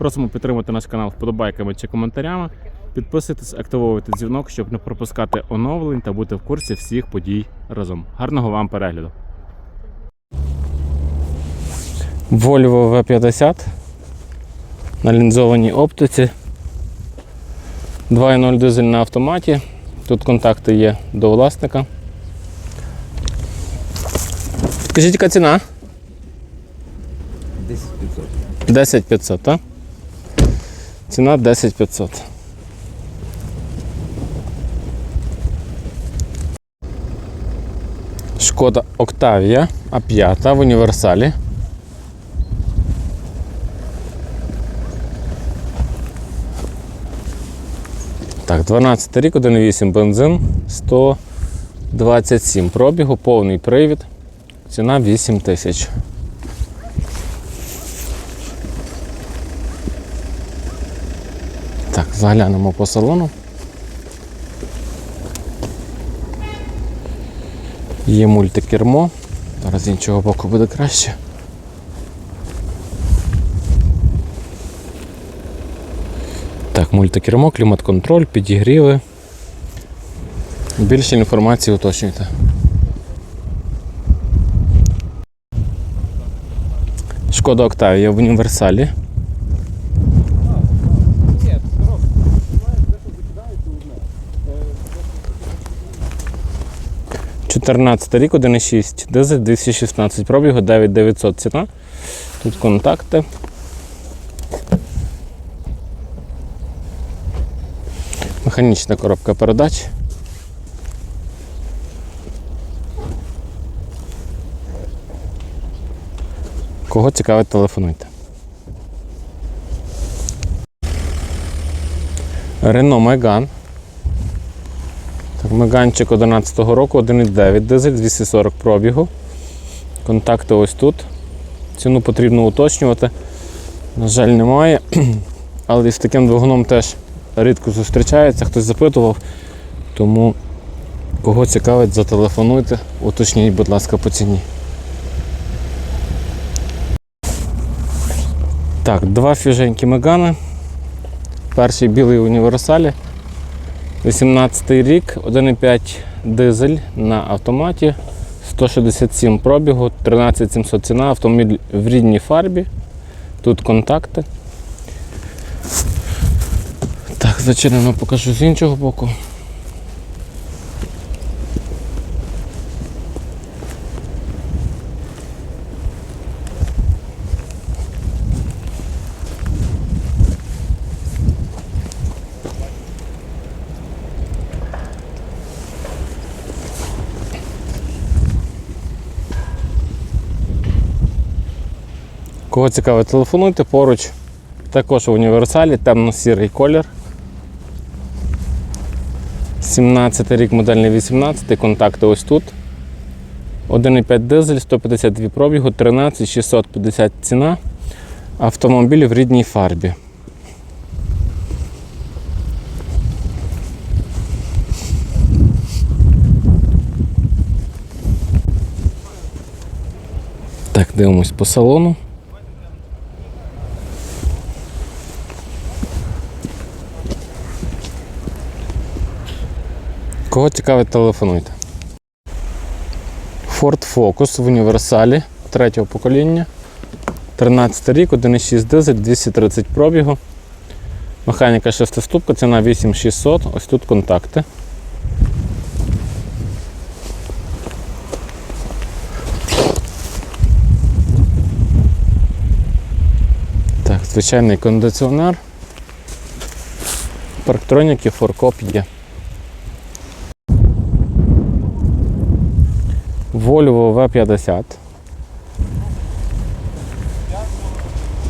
Просимо підтримати наш канал вподобайками чи коментарями. Підписуйтесь, активовуйте дзвінок, щоб не пропускати оновлень та бути в курсі всіх подій разом. Гарного вам перегляду! Volvo V50 на лінзованій оптиці. 2.0 дизель на автоматі. Тут контакти є до власника. Скажіть, яка ціна? 10 500. 10 500, так? Ціна 10 500. Шкода Octavia А5 в універсалі. Так, 12 рік, 1,8 бензин, 127 пробігу, повний привід. Ціна 8 тисяч. Так, заглянемо по салону. Є мультикермо. Зараз з іншого боку буде краще. Так, мультикермо, клімат-контроль, підігріви. Більше інформації уточнюйте. Шкода Октавія в універсалі. 14 рік, 1,6, дизель 216 пробігу, 9900 ціна. Тут контакти. Механічна коробка передач. Кого цікавить, телефонуйте. Renault Megane. Меганчик 11 року, 1,9 дизель, 240 пробігу. Контакти ось тут. Ціну потрібно уточнювати. На жаль, немає. Але із таким двигуном теж рідко зустрічається, хтось запитував. Тому кого цікавить, зателефонуйте, уточніть, будь ласка, по ціні. Так, два фіженькі мегани. Перший білий універсалі. 18 рік, 1,5 дизель на автоматі, 167 пробігу, 13700 ціна, автомобіль в рідній фарбі. Тут контакти. Так, зачинено покажу з іншого боку. Кого цікавить, телефонуйте поруч. Також в універсалі, темно-сірий колір. 17 рік, модельний 18, контакти ось тут. 1,5 дизель, 152 пробігу, 13 650 ціна. Автомобіль в рідній фарбі. Так, дивимось по салону. Кого цікавить, телефонуйте. Ford Focus в універсалі третього покоління. 13 рік, 1,6 дизель, 230 пробігу. Механіка шестиступка, ціна 8600. Ось тут контакти. Так, звичайний кондиціонер. Парктроніки, форкоп є. Volvo V50.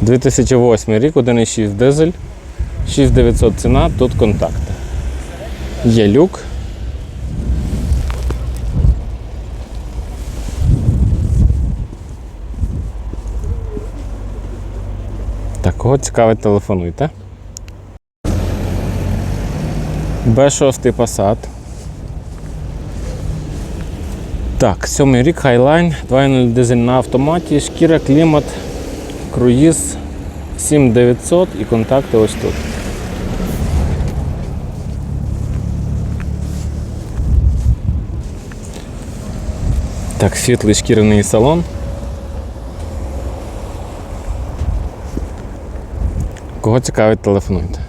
2008 рік, 1,6 дизель, 6900 ціна, тут контакти. Є люк. Так, кого цікавить, телефонуйте. Б6 Passat. Так, сьомий рік Highline, 2.0 дизель на автоматі, шкіра, клімат, круїз 7900 і контакти ось тут. Так, світлий шкіряний салон. Кого цікавить, телефонуйте.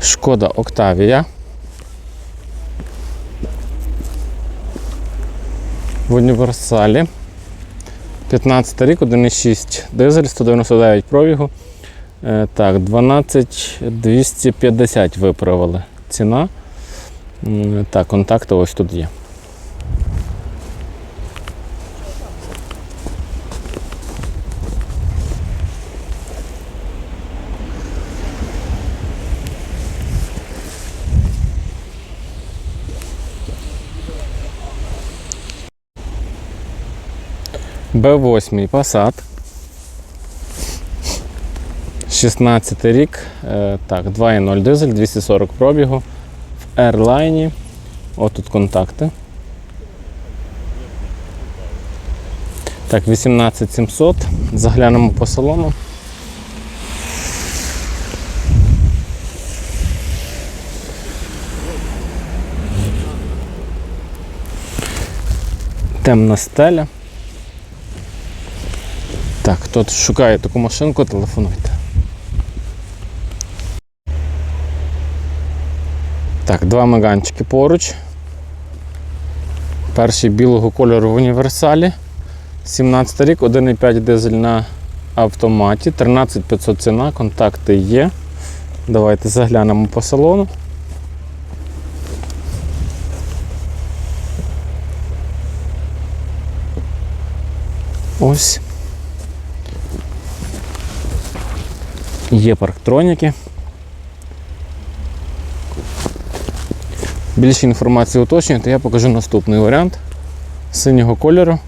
Шкода Октавія. В універсалі. 15 рік, 1,6 дизель, 199 пробігу. Е, Так, 12250 виправили ціна. Так, контакти ось тут є. Б8 Passat. 16 рік. Е, Так, 2.0 дизель, 240 пробігу. В Airline. От тут контакти. Так, 18700. Заглянемо по салону. Темна стеля. Так, хто шукає таку машинку, телефонуйте. Так, два меганчики поруч. Перший білого кольору в універсалі. 17 рік, 1,5 дизель на автоматі, 13500 ціна, контакти є. Давайте заглянемо по салону. Ось. Є парктроніки. Більше інформації уточнюєте, я покажу наступний варіант синього кольору.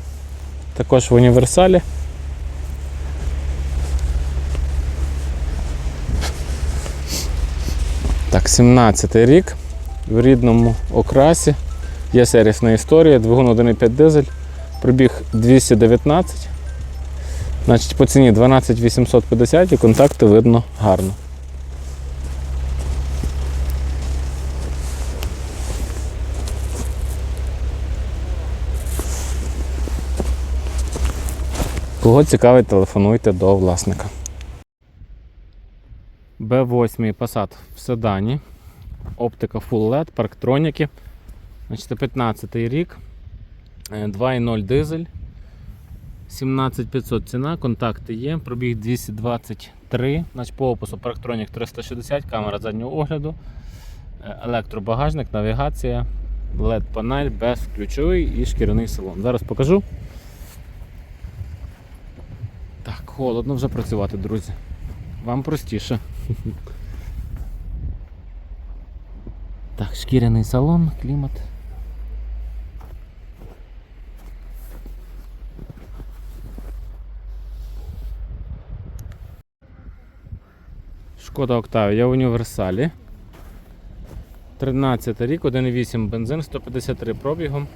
Також в універсалі. Так, 17 рік в рідному окрасі. Є сервісна історія, двигун 1,5 дизель, пробіг 219. Значить, по ціні 12 850 і контакти видно гарно. Кого цікавить, телефонуйте до власника. Б8 Passat в седані. Оптика Full LED, парктроніки. Значить, 15 рік. Е, 2.0 дизель. 17500 ціна, контакти є, пробіг 223, значить по опису Parktronix 360, камера заднього огляду, е, електробагажник, навігація, LED-панель, безключовий і шкіряний салон. Зараз покажу. Так, холодно вже працювати, друзі. Вам простіше. Так, шкіряний салон, клімат. Шкода Октавія в універсалі. 13 рік, 1,8 бензин, 153 пробігом.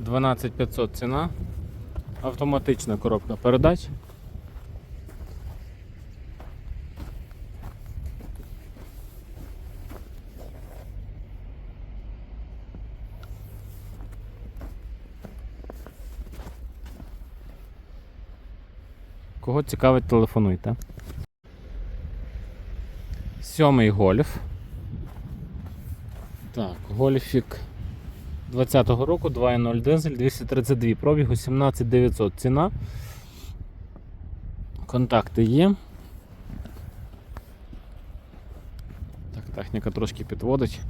12500 ціна. Автоматична коробка передач. Кого цікавить, телефонуйте. Сьомий гольф. Так, гольфік 20-го року, 2.0 дизель, 232 пробігу, 17900 ціна. Контакти є. Так, техніка трошки підводить.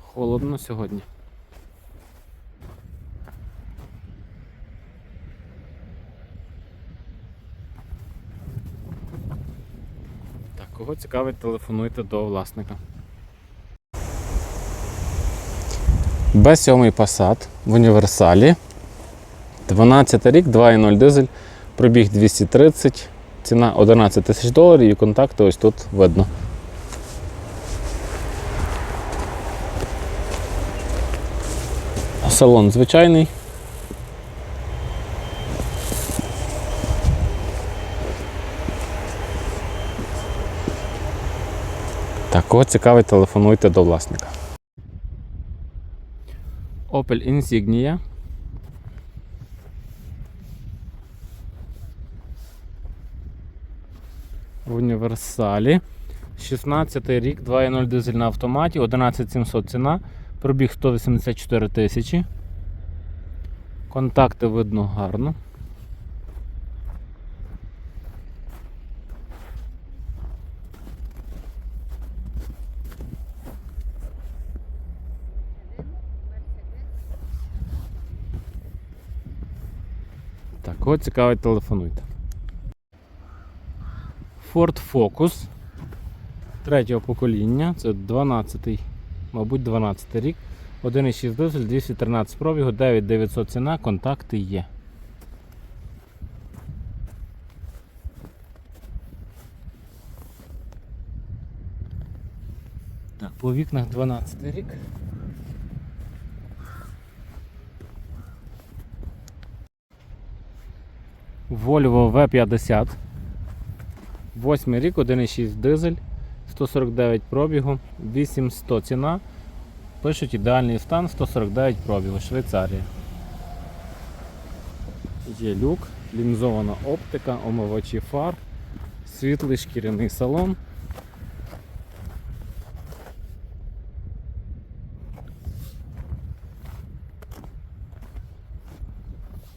Холодно сьогодні. Кого цікавить, телефонуйте до власника. Б7 Passat в універсалі. 12 рік, 2.0 дизель, пробіг 230, ціна 11 тисяч доларів і контакти ось тут видно. Салон звичайний. Так, кого цікавить, телефонуйте до власника. Opel Insignia. В універсалі. 16 рік, 2.0 дизель на автоматі, 11700 ціна, пробіг 184 тисячі. Контакти видно гарно. Так, кого цікавить, телефонуйте. Ford Focus третього покоління, це 12-й, мабуть, 12 рік. 1,6 дизель, 213 пробігу, 9900 ціна, контакти є. Так, по вікнах 12 рік. Volvo V50. 8 рік, 1,6 дизель, 149 пробігу, 8100 ціна. Пишуть ідеальний стан, 149 пробігу, Швейцарія. Є люк, лінзована оптика, омивачі фар, світлий шкіряний салон.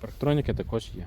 Парктроніки також є.